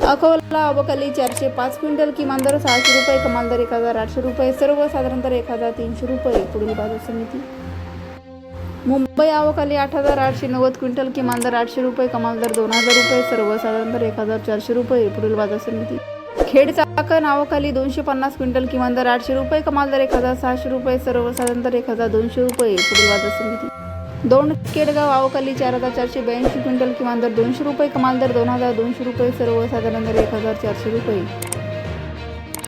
अकोला अबकली चारशे पाच क्विंटल किमान दर सहाशे रुपये कमाल दर एक हजार आठशे रुपये सर्वसाधारण दर एक हजार तीनशे रुपये पुढील बाजार समिती. मुंबई आवकाली आठ हजार आठशे नव्वद क्विंटल किमान दर आठशे रुपये कमाल दर दोन हजार रुपये सर्वसाधारण दर एक हजार चारशे रुपये पुढील बाजार समिती. खेड चाकण आवकाली दोनशे पन्नास क्विंटल किमान दर आठशे रुपये कमाल दर एक हजार सहाशे रुपये सर्वसाधारण दर एक हजार दोनशे रुपये पुढील बाजार समिती. दोन केडगाव आवकाली चार हजार चारशे ब्याऐंशी क्विंटल किमान दर दोनशे रुपये कमाल दर दोन हजार दोनशे रुपये सर्वसाधारण दर एक हजार चारशे रुपये.